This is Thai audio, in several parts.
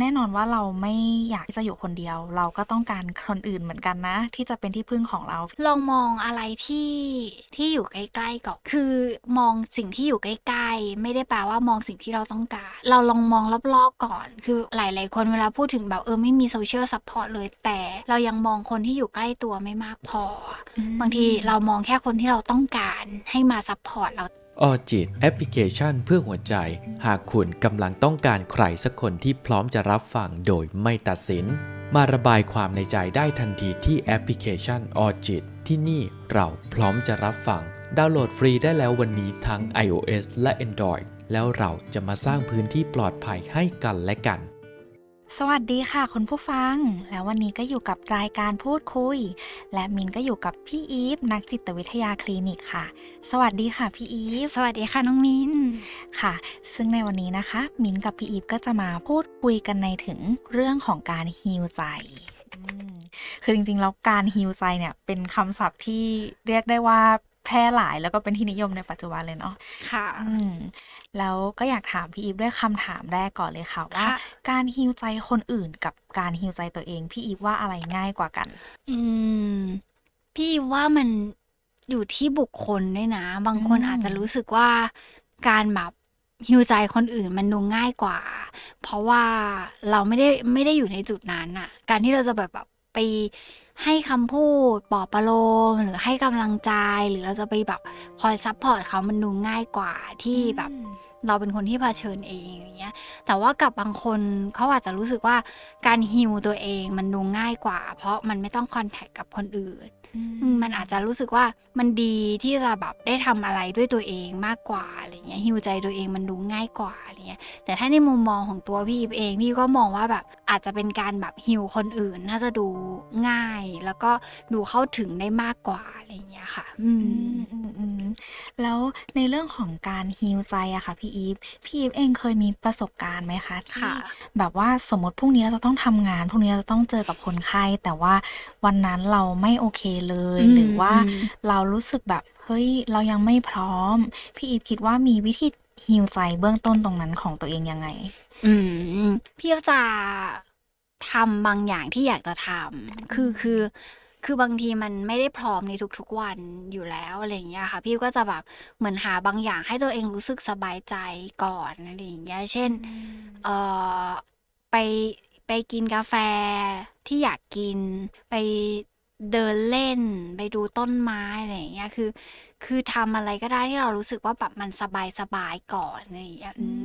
แน่นอนว่าเราไม่อยากที่จะอยู่คนเดียว เราก็ต้องการคนอื่นเหมือนกันนะ ที่จะเป็นที่พึ่งของเรา ลองมองอะไรที่ที่อยู่ใกล้ๆก่อนคือมองสิ่งที่อยู่ใกล้ๆ ไม่ได้แปลว่ามองสิ่งที่เราต้องการ เราลองมองรอบๆก่อน คือหลายๆคนเวลาพูดถึงแบบเออไม่มีโซเชียลซัพพอร์ตเลยแต่เรายังมองคนที่อยู่ใกล้ตัวไม่มากพออมบางทีเรามองแค่คนที่เราต้องการให้มาซัพพอร์ตเรา ออจิตแอปพลิเคชันเพื่อหัวใจ หากคุณกำลังต้องการใครสักคนที่พร้อมจะรับฟังโดยไม่ตัดสิน มาระบายความในใจได้ทันทีที่แอปพลิเคชันออจิตที่นี่เราพร้อมจะรับฟัง ดาวน์โหลดฟรีได้แล้ววันนี้ทั้ง iOS และ Android แล้วเราจะมาสร้างพื้นที่ปลอดภัยให้กันและกัน สวัสดีค่ะคุณผู้ฟัง แล้ววันนี้ก็อยู่กับรายการพูดคุย และมินก็อยู่กับพี่อีฟนักจิตวิทยาคลินิกค่ะ สวัสดีค่ะพี่อีฟสวัสดีค่ะน้องมินค่ะ ซึ่งในวันนี้นะคะ มินกับพี่อีฟก็จะมาพูดคุยกันในถึงเรื่องของการฮีลใจอืมคือจริงๆแล้วการฮีลใจเนี่ยเป็นคำศัพท์ที่เรียกได้ว่า แพร่หลายแล้วก็เป็นที่นิยมในปัจจุบันเลยเนาะค่ะอืมแล้วก็อยากถามพี่อีฟด้วยคำถามแรกก่อนเลยค่ะว่า ค่ะ การฮีลใจคนอื่นกับการฮีลใจตัวเองพี่อีฟว่าอะไรง่ายกว่ากัน อืม พี่ว่ามันอยู่ที่บุคคลด้วยนะ บางคนอืมอาจจะรู้สึกว่าการแบบฮิวใจคนอื่นมันดูง่ายกว่า เพราะว่าเราไม่ได้ไม่ได้อยู่ในจุดนั้นอะการที่เราจะแบบแบบไป ให้คำพูดปลอบประโลม หรือให้กำลังใจ หรือเราจะไปแบบคอยซัพพอร์ตเขามันดูง่ายกว่าที่แบบ เราเป็นคนที่เผชิญเองอย่างเงี้ย แต่ว่ากับบางคนเขาอาจจะรู้สึกว่าการฮิวตัวเองมันดูง่ายกว่า เพราะมันไม่ต้องคอนแทคกับคนอื่นอือื มมันอาจจะรู้สึกว่ามันดีที่จะแบบได้ทำอะไรด้วยตัวเองมากกว่าอะไรเงี้ยฮิวใจตัวเองมันดูง่ายกว่าอะไรเงี้ยแต่ถ้าในมุมมองของตัวพี่อีฟเองพี่ก็มองว่าแบบอาจจะเป็นการแบบฮิวคนอื่นน่าจะดูง่าย แล้วก็ดูเข้าถึงได้มากกว่าอะไรเงี้ยค่ะ อือืมมอืมอืมแล้วในเรื่องของการฮีลใจอะค่ะพี่อีฟพี่อีฟเองเคยมีประสบการณ์ไหมคะที่ค่ะแบบว่าสมมติพรุ่งนี้เราจะต้องทำงานพรุ่งนี้เราจะต้องเจอกับคนไข้แต่ว่าวันนั้นเราไม่โอเคเลย อืมหรือว่าอืม เรารู้สึกแบบ เฮ้ย เรายังไม่พร้อม พี่อีฟคิดว่ามีวิธีฮีลใจเบื้องต้นตรงนั้นของตัวเองยังไง อืม พี่ก็จะทำบางอย่างที่อยากจะทำคือ คือคือบางทีมันไม่ได้พร้อมในทุก ๆ วันอยู่แล้ว อะไรอย่างเงี้ยค่ะ พี่ก็จะแบบเหมือนหาบางอย่างให้ตัวเองรู้สึกสบายใจก่อน อะไรอย่างเงี้ย เช่นเอ่อไป ไปกินกาแฟที่อยากกิน ไป เดินเล่น ไปดูต้นไม้อะไรอย่างเงี้ย คือ คือทำอะไรก็ได้ที่เรารู้สึกว่าแบบมันสบายสบายก่อนอะไรอย่างเงี้ยอืม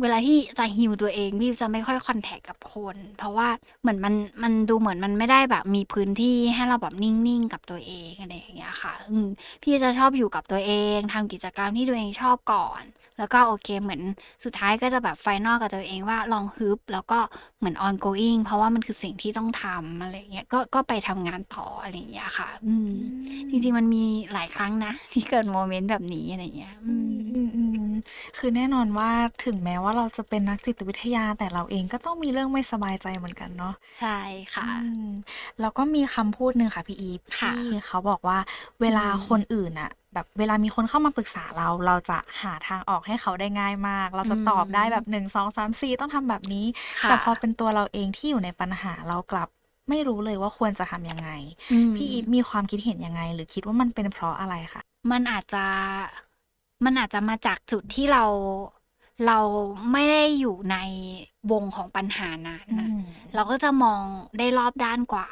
เวลาที่จะฮิวตัวเองพี่จะไม่ค่อยคอนแทคกับคน เพราะว่าเหมือนมัน มันดูเหมือนมันไม่ได้แบบมีพื้นที่ให้เราแบบนิ่ง ๆ กับตัวเองอะไรอย่างเงี้ยค่ะ อืม พี่จะชอบอยู่กับตัวเองทำกิจกรรมที่ตัวเองชอบก่อน แล้วก็โอเคเหมือนสุดท้ายก็จะแบบไฟนอลกับตัวเองว่าลองฮึบแล้วก็เหมือน ongoing เพราะว่ามันคือสิ่งที่ต้องทำอะไรอย่างเงี้ยก็ก็ไปทำงานต่ออะไรอย่างเงี้ยค่ะ อืม จริงๆมันมีหลายครั้งนะ ที่เกิดโมเมนต์แบบนี้อะไรอย่างเงี้ย อือืมมอืมอืม คือแน่นอนว่าถึงแม้ว่าเราจะเป็นนักจิตวิทยา แต่เราเองก็ต้องมีเรื่องไม่สบายใจเหมือนกันเนาะ ใช่ค่ะ อืม แล้วก็มีคำพูดหนึ่งค่ะพี่อีฟค่ะที่เขาบอกว่าเวลาอืมคนอื่นอะแบบเวลามีคนเข้ามาปรึกษาเรา เราจะหาทางออกให้เขาได้ง่ายมาก เราจะตอบได้แบบหนึ่งสองสามสี่ต้องทำแบบนี้ ค่ะ แต่พอเป็นตัวเราเองที่อยู่ในปัญหาเรากลับไม่รู้เลยว่าควรจะทำยังไง อืม พี่อีฟมีความคิดเห็นยังไง หรือคิดว่ามันเป็นเพราะอะไรคะ มันอาจจะ มันอาจจะมาจากจุดที่เราเราไม่ได้อยู่ในวงของปัญหานั้นนะเราก็จะมองได้รอบด้านกว่า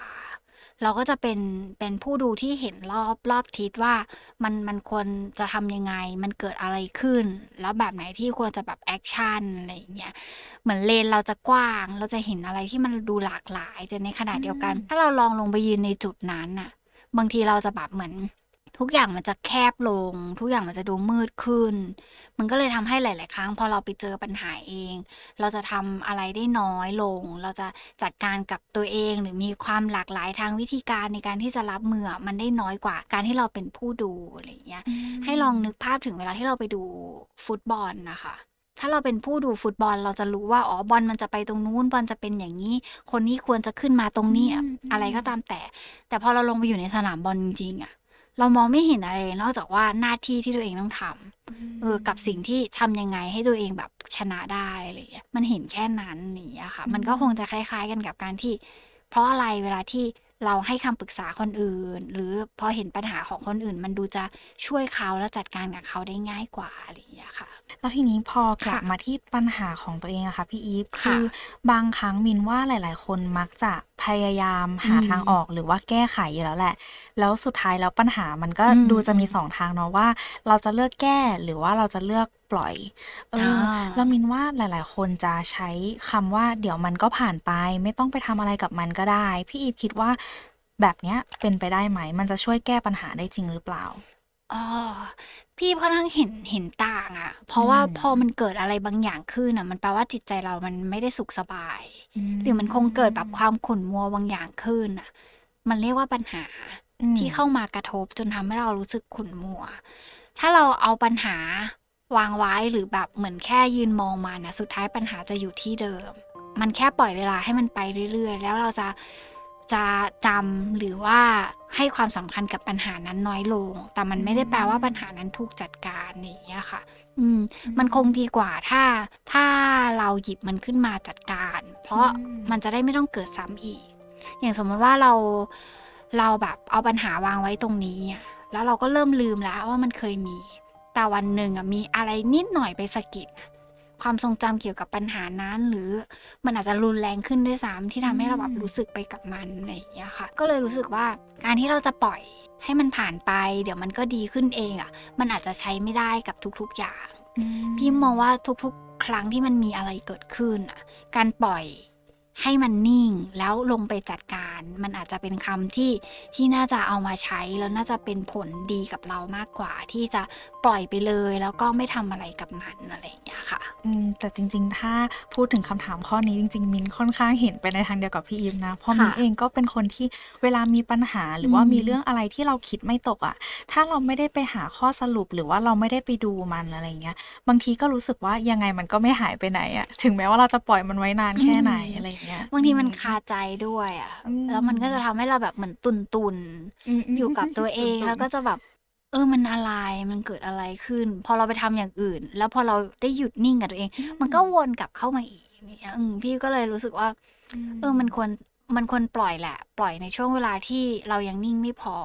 เราก็จะเป็นเป็นผู้ดูที่เห็นรอบรอบทิศว่ามันมันควรจะทำยังไง มันเกิดอะไรขึ้น แล้วแบบไหนที่ควรจะแบบแอคชั่นอะไรอย่างเงี้ยเหมือนเลนเราจะกว้าง เราจะเห็นอะไรที่มันดูหลากหลายแต่ในขณะเดียวกันอืมถ้าเราลองลงไปยืนในจุดนั้นน่ะ บางทีเราจะแบบเหมือน ทุกอย่างมันจะแคบลง ทุกอย่างมันจะดูมืดขึ้น มันก็เลยทำให้หลาย ๆ ครั้ง พอเราไปเจอปัญหาเอง เราจะทำอะไรได้น้อยลง เราจะจัดการกับตัวเอง หรือมีความหลากหลายทางวิธีการในการที่จะรับมืออะมันได้น้อยกว่าการที่เราเป็นผู้ดูอะไรอย่างเงี้ยให้ลองนึกภาพถึงเวลาที่เราไปดูฟุตบอลนะคะถ้าเราเป็นผู้ดูฟุตบอลเราจะรู้ว่าอ๋อบอลมันจะไปตรงนู้นบอลจะเป็นอย่างนี้ คนนี้ควรจะขึ้นมาตรงนี้อะอืมอืมอะไรก็ตามแต่ แต่พอเราลงไปอยู่ในสนามบอลจริงๆอะ เรามองไม่เห็นอะไรเลยนอกจากว่าหน้าที่ที่ตัวเองต้องทำเออกับสิ่งที่ทำยังไงให้ตัวเองแบบชนะได้อะไรอย่างเงี้ยมันเห็นแค่นั้นอย่างเงี้ยค่ะอืมมันก็คงจะคล้าย ๆ กันกับการที่ เพราะอะไรเวลาที่เราให้คำปรึกษาคนอื่น หรือพอเห็นปัญหาของคนอื่น มันดูจะช่วยเขาและจัดการกับเขาได้ง่ายกว่าอะไรอย่างเงี้ยค่ะ แล้วทีนี้พอกลับค่ะมาที่ปัญหาของตัวเองอะค่ะพี่อีฟค่ะคือบางครั้งมินว่าหลาย ๆ คนมักจะพยายามหาอืมทางออก หรือว่าแก้ไขอยู่แล้วแหละ แล้วสุดท้ายแล้วปัญหามันก็อืมดูจะมีสองทางเนาะว่า เราจะเลือกแก้ หรือว่าเราจะเลือกปล่อย เออ อา แล้วมินว่าหลาย ๆ คนจะใช้คำว่า เดี๋ยวมันก็ผ่านไป ไม่ต้องไปทำอะไรกับมันก็ได้ พี่อีฟคิดว่าแบบเนี้ยเป็นไปได้ไหม มันจะช่วยแก้ปัญหาได้จริงหรือเปล่า อ๋อพี่ค่อนข้างเห็นเห็นต่างอะเพราะว่าอืมพอมันเกิดอะไรบางอย่างขึ้นอะมันแปลว่าจิตใจเรามันไม่ได้สุขสบายหรือมันคงเกิดแบบความขุ่นมัวบางอย่างขึ้นอะมันเรียกว่าปัญหาอืม ที่เข้ามากระทบจนทำให้เรารู้สึกขุ่นมัว ถ้าเราเอาปัญหาวางไว้หรือแบบเหมือนแค่ยืนมองมันนะสุดท้ายปัญหาจะอยู่ที่เดิม มันแค่ปล่อยเวลาให้มันไปเรื่อยๆ แล้วเราจะ จะจำหรือว่าให้ความสำคัญกับปัญหานั้นน้อยลง แต่มันไม่ได้แปลว่าปัญหานั้นถูกจัดการอย่างเงี้ยค่ะ อืม มันคงดีกว่าถ้าถ้าเราหยิบมันขึ้นมาจัดการ เพราะอืมมันจะได้ไม่ต้องเกิดซ้ำอีก อย่างสมมติว่าเราเราแบบเอาปัญหาวางไว้ตรงนี้อะแล้วเราก็เริ่มลืมแล้วว่ามันเคยมี แต่วันหนึ่งอะมีอะไรนิดหน่อยไปสะกิดอะ ความทรงจำเกี่ยวกับปัญหานั้น หรือมันอาจจะรุนแรงขึ้นด้วยซ้ำที่ทำให้เราแบบอืมรู้สึกไปกับมันอะไรอย่างเงี้ยค่ะ ก็เลยรู้สึกว่าการที่เราจะปล่อยให้มันผ่านไป เดี๋ยวมันก็ดีขึ้นเองอะมันอาจจะใช้ไม่ได้กับทุกๆอย่างอืมพี่มองว่าทุกๆ ครั้งที่มันมีอะไรเกิดขึ้นอะ การปล่อย ให้มันนิ่งแล้วลงไปจัดการ มันอาจจะเป็นคำที่ที่น่าจะเอามาใช้แล้วน่าจะเป็นผลดีกับเรามากกว่า ที่จะปล่อยไปเลยแล้วก็ไม่ทำอะไรกับมันอะไรอย่างเงี้ยค่ะอืมแต่จริง ๆ ถ้าพูดถึงคำถามข้อนี้จริง ๆ มินค่อนข้างเห็นไปในทางเดียวกับพี่อีฟนะเพราะมินค่ะเองก็เป็นคนที่เวลามีปัญหาหรือว่าอืมมีเรื่องอะไรที่เราคิดไม่ตกอะ ถ้าเราไม่ได้ไปหาข้อสรุปหรือว่าเราไม่ได้ไปดูมันอะไรเงี้ย บางทีก็รู้สึกว่ายังไงมันก็ไม่หายไปไหนอะถึงแม้ว่าเราจะปล่อยมันไว้นานแค่ไหนอะไรเงี้ยบางทีมันอืคาใจด้วยอะ อืม แล้วมันก็จะทำให้เราแบบเหมือนตุนตุนๆมอยู่กับตัวเองตุ่นๆแล้วก็จะแบบ เออมันอะไรมันเกิดอะไรขึ้น พอเราไปทำอย่างอื่น แล้วพอเราได้หยุดนิ่งกับตัวเอง มันก็วนกลับเข้ามาอีกอย่างเงี้ยอืมพี่ก็เลยรู้สึกว่า เออมันควร มันควรปล่อยแหละ ปล่อยในช่วงเวลาที่เรายังนิ่งไม่พอ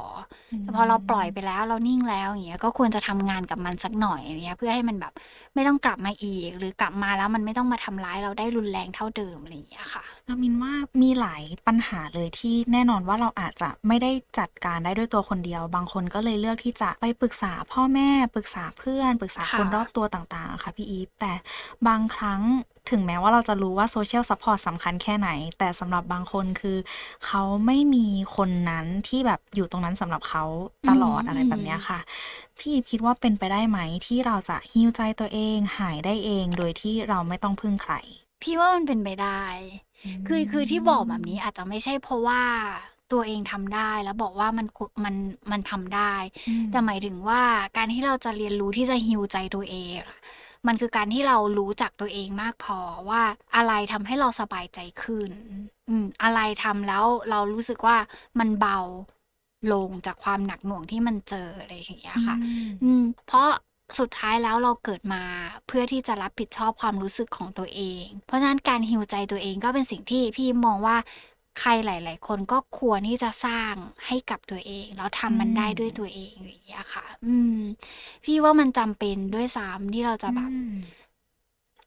อแต่พอเราปล่อยไปแล้วเรานิ่งแล้วอย่างเงี้ยก็ควรจะทำงานกับมันสักหน่อยอย่างเงี้ยเพื่อให้มันแบบไม่ต้องกลับมาอีก หรือกลับมาแล้วมันไม่ต้องมาทำร้ายเราได้รุนแรงเท่าเดิมอะไรอย่างเงี้ยค่ะ แล้วมินว่ามีหลายปัญหาเลยที่แน่นอนว่าเราอาจจะไม่ได้จัดการได้ด้วยตัวคนเดียว บางคนก็เลยเลือกที่จะไปปรึกษาพ่อแม่ปรึกษาเพื่อน ปรึกษาคนรอบตัวต่างๆค่ะพี่อีฟแต่บางครั้งถึงแม้ว่าเราจะรู้ว่าโซเชียลซัพพอร์ตสำคัญแค่ไหน แต่สำหรับบางคนคือ เขาไม่มีคนนั้นที่แบบอยู่ตรงนั้นสำหรับเขาตลอดออะไรแบบเนี้ยค่ะ พี่อีฟคิดว่าเป็นไปได้ไหมที่เราจะฮีลใจตัวเองหายได้เอง โดยที่เราไม่ต้องพึ่งใคร พี่ว่ามันเป็นไปได้ คือคือที่บอกแบบนี้อาจจะไม่ใช่เพราะว่าตัวเองทำได้แล้วบอกว่ามันคุมันมันทำได้ อืม แต่หมายถึงว่าการที่เราจะเรียนรู้ที่จะฮิวใจตัวเองอะมันคือการที่เรารู้จักตัวเองมากพอว่าอะไรทำให้เราสบายใจขึ้น อืม อะไรทำแล้วเรารู้สึกว่ามันเบาลงจากความหนักหน่วงที่มันเจออะไรอย่างเงี้ยค่ะอืมอืม เพราะ สุดท้ายแล้วเราเกิดมาเพื่อที่จะรับผิดชอบความรู้สึกของตัวเอง เพราะฉะนั้นการฮิวใจตัวเองก็เป็นสิ่งที่พี่มองว่าใครหลาย ๆ คนก็ควรที่จะสร้างให้กับตัวเอง แล้วทำมันได้ด้วยตัวเองอย่างเงี้ยค่ะ อืม พี่ว่ามันจำเป็นด้วยซ้ำที่เราจะแบบอืม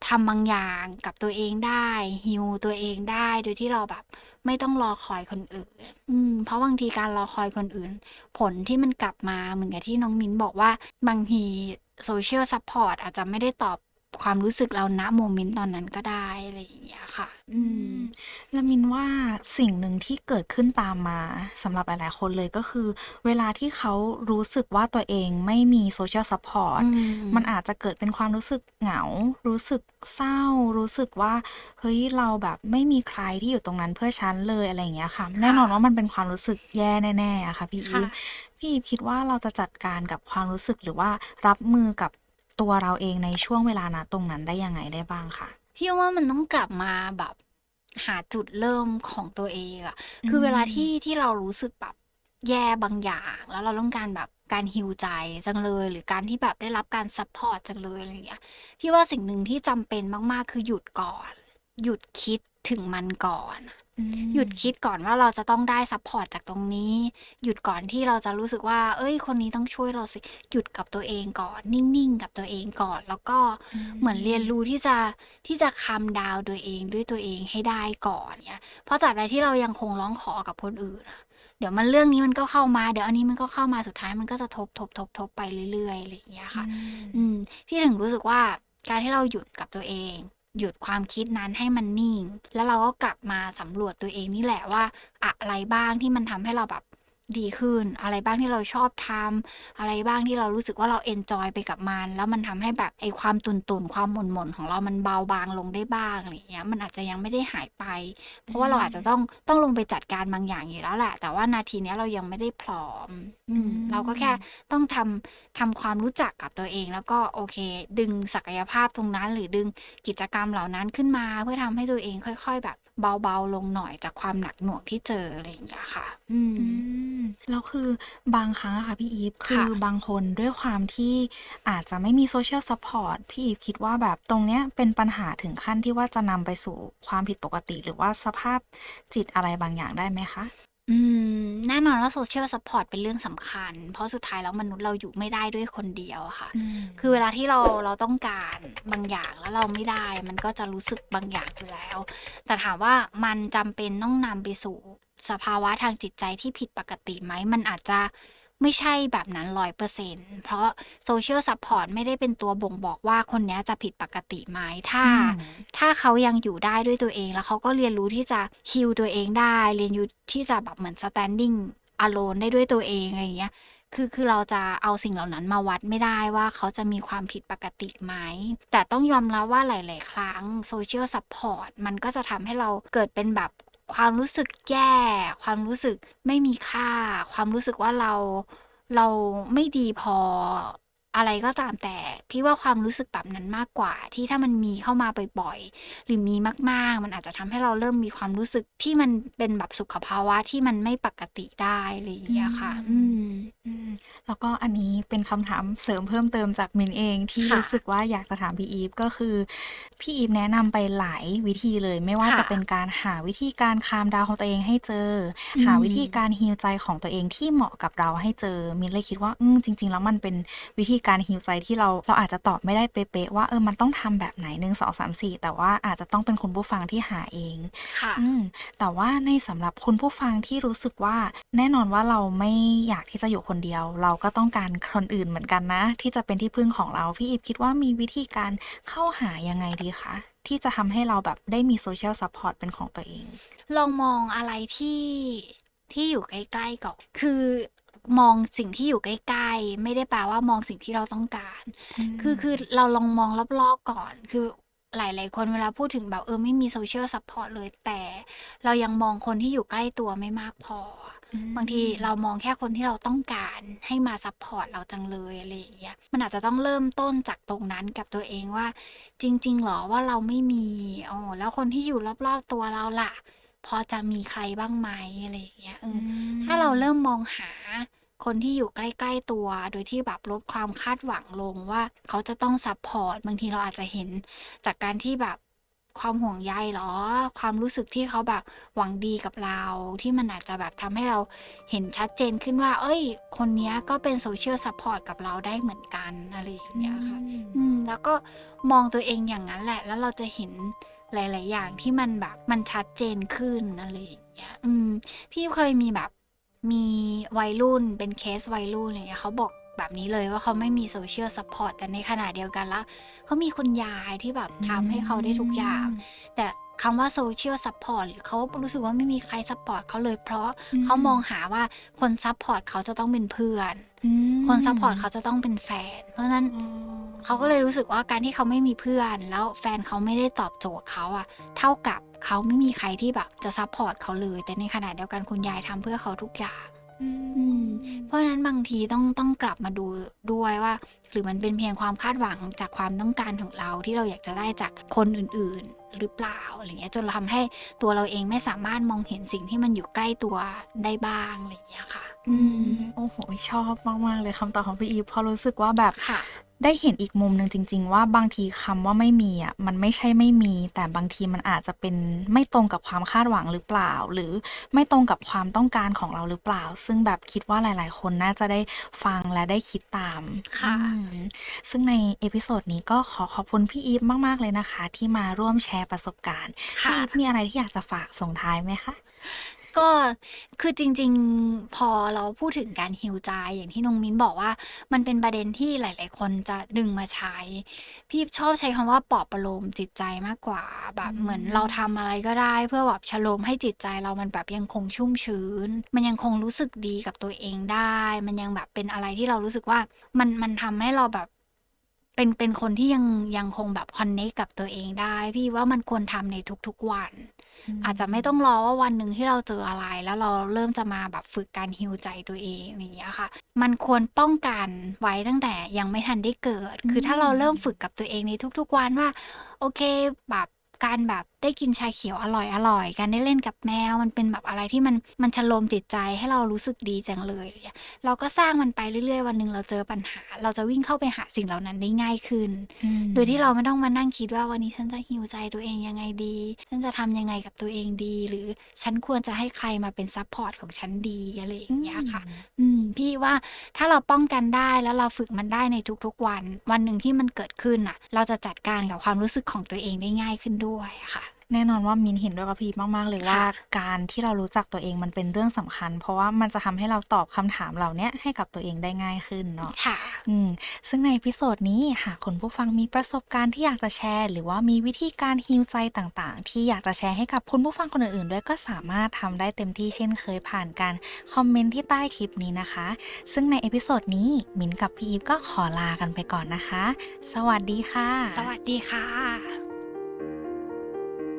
ทำบางอย่างกับตัวเองได้ฮิวตัวเองได้โดยที่เราแบบ ไม่ต้องรอคอยคนอื่น อืม เพราะบางทีการรอคอยคนอื่น ผลที่มันกลับมาเหมือนกับที่น้องมิ้นบอกว่า บางที โซเชียลซัพพอร์ตอาจจะไม่ได้ตอบความรู้สึกเราณโมเมนต์ตอนนั้นก็ได้อะไรอย่างเงี้ยค่ะ อืม แล้วมินว่าสิ่งหนึ่งที่เกิดขึ้นตามมาสำหรับหลายๆคนเลยก็คือ เวลาที่เขารู้สึกว่าตัวเองไม่มีโซเชียลซัพพอร์ตอืม มันอาจจะเกิดเป็นความรู้สึกเหงา รู้สึกเศร้า รู้สึกว่า เฮ้ยเราแบบไม่มีใครที่อยู่ตรงนั้นเพื่อฉันเลยอะไรอย่างเงี้ยค่ะ แน่นอนว่ามันเป็นความรู้สึกแย่แน่ๆอะค่ะพี่อีค่ะ ฟ พี่อีฟคิดว่าเราจะจัดการกับความรู้สึกหรือว่ารับมือกับตัวเราเองในช่วงเวลานะตรงนั้นได้ยังไงได้บ้างคะพี่ว่ามันต้องกลับมาแบบหาจุดเริ่มของตัวเองอะคือมเวลาที่ที่เรารู้สึกแบบแย่บางอย่าง แล้วเราต้องการแบบการฮิวใจจังเลย หรือการที่แบบได้รับการซัพพอร์ตจังเลยอะไรอย่างเงี้ยพี่ว่าสิ่งหนึ่งที่จำเป็นมากๆ คือหยุดก่อน หยุดคิดถึงมันก่อน หยุดคิดก่อนว่าเราจะต้องได้ซัพพอร์ตจากตรงนี้ หยุดก่อนที่เราจะรู้สึกว่า เอ้ย คนนี้ต้องช่วยเราสิ หยุดกับตัวเองก่อน นิ่ง ๆ กับตัวเองก่อน แล้วก็เหมือนเรียนรู้ที่จะ ที่จะคำดาวตัวเองด้วยตัวเองให้ได้ก่อนเนี่ยเพราะตราบใดที่เรายังคงร้องขอกับคนอื่นอะ เดี๋ยวมัน เรื่องนี้มันก็เข้ามา เดี๋ยวอันนี้มันก็เข้ามา สุดท้ายมันก็จะทบทบทบทบไปเรื่อย ๆ อะไรอย่างเงี้ยค่ะอืม พี่ถึงรู้สึกว่า การที่เราหยุดกับตัวเอง หยุดความคิดนั้นให้มันนิ่ง แล้วเราก็กลับมาสำรวจตัวเองนี่แหละว่า อะไรบ้างที่มันทำให้เราแบบ ดีขึ้น อะไรบ้างที่เราชอบทำอะไรบ้างที่เรารู้สึกว่าเราเอนจอยไปกับมัน แล้วมันทำให้แบบไอ้ความตุนตุนๆความหม่นหม่นๆของเรามันเบาบางลงได้บ้างอะไรอย่างเงี้ย มันอาจจะยังไม่ได้หายไป เพราะว่าเราอาจจะต้องต้องลงไปจัดการบางอย่างอยู่แล้วแหละ แต่ว่านาทีเนี้ยเรายังไม่ได้พร้อมอืมเราก็แค่ต้องทำทำความรู้จักกับตัวเอง แล้วก็โอเค ดึงศักยภาพตรงนั้น หรือดึงกิจกรรมเหล่านั้นขึ้นมา เพื่อทำให้ตัวเองค่อย ๆ แบบ เบาๆลงหน่อยจากความหนักหน่วงที่เจออะไรอย่างเงี้ยค่ะ อืม อืมแล้วคือบางครั้งอะค่ะพี่อีฟคืค่ะ อบางคนด้วยความที่อาจจะไม่มีโซเชียลซัพพอร์ตพี่อีฟคิดว่าแบบตรงเนี้ยเป็นปัญหาถึงขั้นที่ว่าจะนำไปสู่ความผิดปกติ หรือว่าสภาพจิตอะไรบางอย่างได้ไหมคะ อืมแน่นอนว่าโซเชียลซัพพอร์ตเป็นเรื่องสำคัญ เพราะสุดท้ายแล้วมนุษย์เราอยู่ไม่ได้ด้วยคนเดียวอะค่ะ คือเวลาที่เราเราต้องการบางอย่างแล้วเราไม่ได้ มันก็จะรู้สึกบางอย่างอยู่แล้ว แต่ถามว่ามันจำเป็นต้องนำไปสู่สภาวะทางจิตใจที่ผิดปกติไหมมันอาจจะ ไม่ใช่แบบนั้นร้อยเปอร์เซ็นเพราะโซเชียลซัพพอร์ตไม่ได้เป็นตัวบ่งบอกว่าคนเนี้ยจะผิดปกติไหมถ้าอืมถ้าเขายังอยู่ได้ด้วยตัวเอง แล้วเขาก็เรียนรู้ที่จะฮิลตัวเองได้ เรียนรู้ที่จะแบบเหมือน standing alone ได้ด้วยตัวเองอะไรอย่างเงี้ยคือคือเราจะเอาสิ่งเหล่านั้นมาวัดไม่ได้ว่าเขาจะมีความผิดปกติไหม แต่ต้องยอมรับว่าหลาย ๆ ครั้งโซเชียลซัพพอร์ตมันก็จะทำให้เราเกิดเป็นแบบ ความรู้สึกแย่ ความรู้สึกไม่มีค่า ความรู้สึกว่าเราเราไม่ดีพออะไรก็ตามแต่ พี่ว่าความรู้สึกแบบนั้นมากกว่า ที่ถ้ามันมีเข้ามาบ่อยๆหรือมีมาก ๆ มันอาจจะทำให้เราเริ่มมีความรู้สึกที่มันเป็นแบบสุขภาวะที่มันไม่ปกติได้อะไรอย่างเงี้ยค่ะ อืมอืม แล้วก็อันนี้เป็นคำถามเสริมเพิ่มเติมจากมินเองที่ค่ะ รู้สึกว่าอยากจะถามพี่อีฟก็คือ พี่อีฟแนะนำไปหลายวิธีเลย ไม่ว่าค่ะ จะเป็นการหาวิธีการคามดาวของตัวเองให้เจออมหาวิธีการฮีลใจของตัวเองที่เหมาะกับเราให้เจอ มินเลยคิดว่าอืมจริง ๆ แล้วมันเป็นวิธีการฮีลใจที่เราเราอาจจะตอบไม่ได้เป๊ะๆว่าเออมันต้องทำแบบไหนหนึ่งสองสามสี่แต่ว่าอาจจะต้องเป็นคุณผู้ฟังที่หาเอง ค่ะ อืมแต่ว่าในสำหรับคุณผู้ฟังที่รู้สึกว่าแน่นอนว่าเราไม่อยากที่จะอยู่คนเดียวเราก็ต้องการคนอื่นเหมือนกันนะ ที่จะเป็นที่พึ่งของเรา พี่อีฟคิดว่ามีวิธีการเข้าหายังไงดีคะที่จะทำให้เราแบบได้มีโซเชียลซัพพอร์ตเป็นของตัวเอง ลองมองอะไรที่ที่อยู่ใกล้ๆก่อนคือมองสิ่งที่อยู่ใกล้ๆ ไม่ได้แปลว่ามองสิ่งที่เราต้องการ คือคือเราลองมองรอบๆก่อน คือหลายๆ คนเวลาพูดถึงแบบเออไม่มีโซเชียลซัพพอร์ตเลยแต่ เรายังมองคนที่อยู่ใกล้ตัวไม่มากพออม บางทีเรามองแค่คนที่เราต้องการให้มาซัพพอร์ตเราจังเลยอะไรอย่างเงี้ยมันอาจจะต้องเริ่มต้นจากตรงนั้นกับตัวเองว่า จริงๆหรอว่าเราไม่มีอ๋อแล้วคนที่อยู่รอบๆตัวเราล่ะ พอจะมีใครบ้างไหมอะไรอย่างเงี้ยเอออถ้าเราเริ่มมองหาคนที่อยู่ใกล้ ๆ ตัว โดยที่แบบลดความคาดหวังลงว่า เขาจะต้องซัพพอร์ต บางทีเราอาจจะเห็นจากการที่แบบ ความห่วงใยเหรอ ความรู้สึกที่เขาแบบหวังดีกับเรา ที่มันอาจจะแบบทำให้เราเห็นชัดเจนขึ้นว่า เอ้ย คนเนี้ยก็เป็นโซเชียลซัพพอร์ตกับเราได้เหมือนกันอะไรอย่างเงี้ยค่ะ อืม แล้วก็มองตัวเองอย่างนั้นแหละ แล้วเราจะเห็นหลาย ๆ อย่างที่มันแบบมันชัดเจนขึ้นอะไรอย่างเงี้ย อืม พี่เคยมีแบบมีวัยรุ่นเป็นเคสวัยรุ่นอะไรเงี้ยเขาบอก แบบนี้เลยว่าเขาไม่มีโซเชียลซัพพอร์ตแต่ในขณะเดียวกันแล้วเขามีคุณยายที่แบบทำให้เขาได้ทุกอย่าง แต่คำว่าโซเชียลซัพพอร์ตหรือเขารู้สึกว่าไม่มีใครซัพพอร์ตเขาเลย เพราะอืมเขามองหาว่าคนซัพพอร์ตเขาจะต้องเป็นเพื่อน คนซัพพอร์ตเขาจะต้องเป็นแฟน เพราะฉะนั้นเขาก็เลยรู้สึกว่าการที่เขาไม่มีเพื่อน แล้วแฟนเขาไม่ได้ตอบโจทย์เขาอะเท่ากับเขาไม่มีใครที่แบบจะซัพพอร์ตเขาเลย แต่ในขณะเดียวกันคุณยายทำเพื่อเขาทุกอย่าง อืมเพราะฉะนั้นบางทีต้อง ต้องกลับมาดูด้วยว่า หรือมันเป็นเพียงความคาดหวังจากความต้องการของเรา ที่เราอยากจะได้จากคนอื่น ๆ หรือเปล่า อะไรเงี้ย จนเราทำให้ตัวเราเองไม่สามารถมองเห็นสิ่งที่มันอยู่ใกล้ตัวได้บ้าง อะไรอย่างเงี้ยค่ะ อืมโอ้โหชอบมาก ๆ เลยคำตอบของพี่อีฟ เพราะรู้สึกว่าแบบ ค่ะ ได้เห็นอีกมุมหนึ่งจริง ๆ ว่าบางทีคำว่าไม่มีอะมันไม่ใช่ไม่มี แต่บางทีมันอาจจะเป็นไม่ตรงกับความคาดหวังหรือเปล่า หรือไม่ตรงกับความต้องการของเราหรือเปล่า ซึ่งแบบคิดว่าหลายๆ คนน่าจะได้ฟังและได้คิดตามค่ะ อืมซึ่งในเอพิโซดนี้ก็ขอขอบคุณพี่อีฟมาก ๆ เลยนะคะ ที่มาร่วมแชร์ประสบการณ์ พี่ค่ะ อีฟมีอะไรที่อยากจะฝากส่งท้ายไหมคะ ก็คือจริง ๆ พอเราพูดถึงการฮิวใจอย่างที่น้องมิ้นบอกว่า มันเป็นประเด็นที่หลาย ๆ คนจะดึงมาใช้ พี่ชอบใช้คำว่าปลอบประโลมจิตใจมากกว่า แบบอืมเหมือนเราทำอะไรก็ได้ เพื่อแบบชโลมให้จิตใจเรามันแบบยังคงชุ่มชื้น มันยังคงรู้สึกดีกับตัวเองได้ มันยังแบบเป็นอะไรที่เรารู้สึกว่ามันมันทำให้เราแบบ เป็นเป็นคนที่ยังยังคงแบบคอนเนคกับตัวเองได้ พี่ว่ามันควรทำในทุกๆวัน อาจจะไม่ต้องรอว่าวันหนึ่งที่เราเจออะไร แล้วเราเริ่มจะมาแบบฝึกการฮิวใจตัวเองอย่างเงี้ยค่ะ มันควรป้องกันไว้ตั้งแต่ยังไม่ทันได้เกิด คือถ้าเราเริ่มฝึกกับตัวเองในทุกๆวันว่า โอเคแบบ การแบบได้กินชาเขียวอร่อยอร่อยการได้เล่นกับแมวมันเป็นแบบอะไรที่มันมันชโลมจิตใจให้เรารู้สึกดีจังเลยอะไรเงี้ยเราก็สร้างมันไปเรื่อยๆ วันหนึ่งเราเจอปัญหา เราจะวิ่งเข้าไปหาสิ่งเหล่านั้นได้ง่ายขึ้นอืมโดยที่เราไม่ต้องมานั่งคิดว่าวันนี้ฉันจะฮิวใจตัวเองยังไงดี ฉันจะทำยังไงกับตัวเองดี หรือฉันควรจะให้ใครมาเป็นซัพพอร์ตของฉันดีอะไรอย่างเงี้ยค่ะ อืมพี่ว่าถ้าเราป้องกันได้แล้วเราฝึกมันได้ในทุกๆวัน วันหนึ่งที่มันเกิดขึ้นอะ เราจะจัดการกับความรู้สึกของตัวเองได้ง่ายขึ้นด้วยอะค่ะ แน่นอนว่ามินเห็นด้วยกับพี่มาก ๆ เลยว่าค่ะการที่เรารู้จักตัวเองมันเป็นเรื่องสำคัญ เพราะว่ามันจะทำให้เราตอบคำถามเหล่าเนี้ยให้กับตัวเองได้ง่ายขึ้นเนาะค่ะอืมซึ่งในพิโซดนี้หากคุณผู้ฟังมีประสบการณ์ที่อยากจะแชร์ หรือว่ามีวิธีการฮิวใจต่างๆ ที่อยากจะแชร์ให้กับคุณผู้ฟังคนอื่นๆด้วยก็สามารถทำได้เต็มที่เช่นเคยผ่านการคอมเมนต์ที่ใต้คลิปนี้นะคะ ซึ่งในเอพิโซดนี้มินกับพี่อีฟก็ขอลากันไปก่อนนะคะ สวัสดีค่ะ สวัสดีค่ะ